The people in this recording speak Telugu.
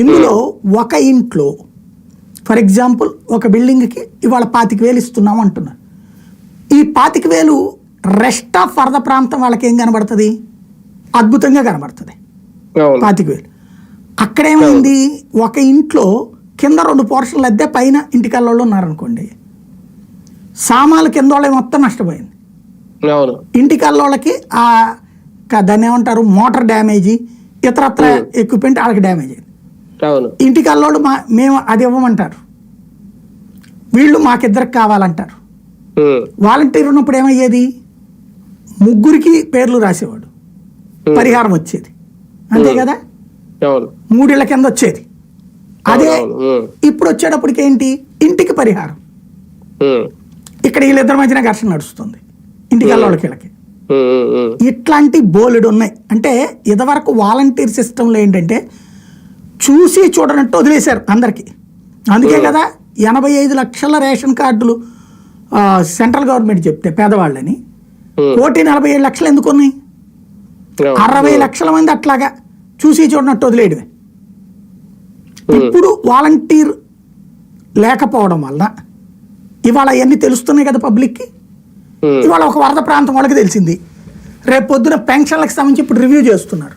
ఇందులో ఒక ఇంట్లో ఫర్ ఎగ్జాంపుల్ ఒక బిల్డింగ్కి ఇవాళ పాతిక వేలు ఇస్తున్నాం అంటున్నారు. ఈ పాతిక వేలు రెస్ట్ ఆఫ్ వరద ప్రాంతం వాళ్ళకి ఏం కనబడుతుంది? అద్భుతంగా కనబడుతుంది. పాతిక వేలు. అక్కడేమైంది? ఒక ఇంట్లో కింద రెండు పోర్షన్లు అద్దె పైన ఇంటికల్లోళ్ళు ఉన్నారనుకోండి. సామాన్లు కింద వాళ్ళవి మొత్తం నష్టపోయింది. ఇంటి కల్లోళ్ళకి ఆ దాన్ని ఏమంటారు మోటార్ డ్యామేజీ ఇతరత్ర ఎక్విప్మెంట్ వాళ్ళకి డ్యామేజ్ అయింది అవును. ఇంటి కల్లోళ్ళు మా మేము అది ఇవ్వమంటారు. వీళ్ళు మాకిద్దరికి కావాలంటారు. వాలంటీర్ ఉన్నప్పుడు ఏమయ్యేది? ముగ్గురికి పేర్లు రాసేవాడు. పరిహారం వచ్చేది. అంతే కదా? మూడేళ్ళ కింద వచ్చేది. అదే ఇప్పుడు వచ్చేటప్పటికి ఏంటి? ఇంటికి పరిహారం. ఇక్కడ వీళ్ళిద్దరి మధ్యన ఘర్షణ నడుస్తుంది. ఇంటికి వెళ్ళోళ్ళకి వీళ్ళకి ఉమ్, ఉమ్, ఉమ్, ఇట్లాంటి బోలెడు ఉన్నాయి అంటే ఇదివరకు వాలంటీర్ సిస్టంలో ఏంటంటే చూసి చూడనట్టు వదిలేశారు అందరికీ. అందుకే కదా ఎనభై ఐదు లక్షల రేషన్ కార్డులు సెంట్రల్ గవర్నమెంట్ చెప్తే పేదవాళ్ళని. కోటి నలభై ఏడు లక్షలు ఎందుకు ఉన్నాయి? అరవై లక్షల మంది అట్లాగా చూసి చూడనట్టు వదిలేయడమే. ఇప్పుడు వాలంటీర్ లేకపోవడం వల్ల ఇవాళ అవన్నీ తెలుస్తున్నాయి కదా పబ్లిక్కి? ఇవాళ ఒక వరద ప్రాంతం వాళ్ళకి తెలిసింది. రేపు పొద్దున పెన్షన్లకు సంబంధించి ఇప్పుడు రివ్యూ చేస్తున్నారు.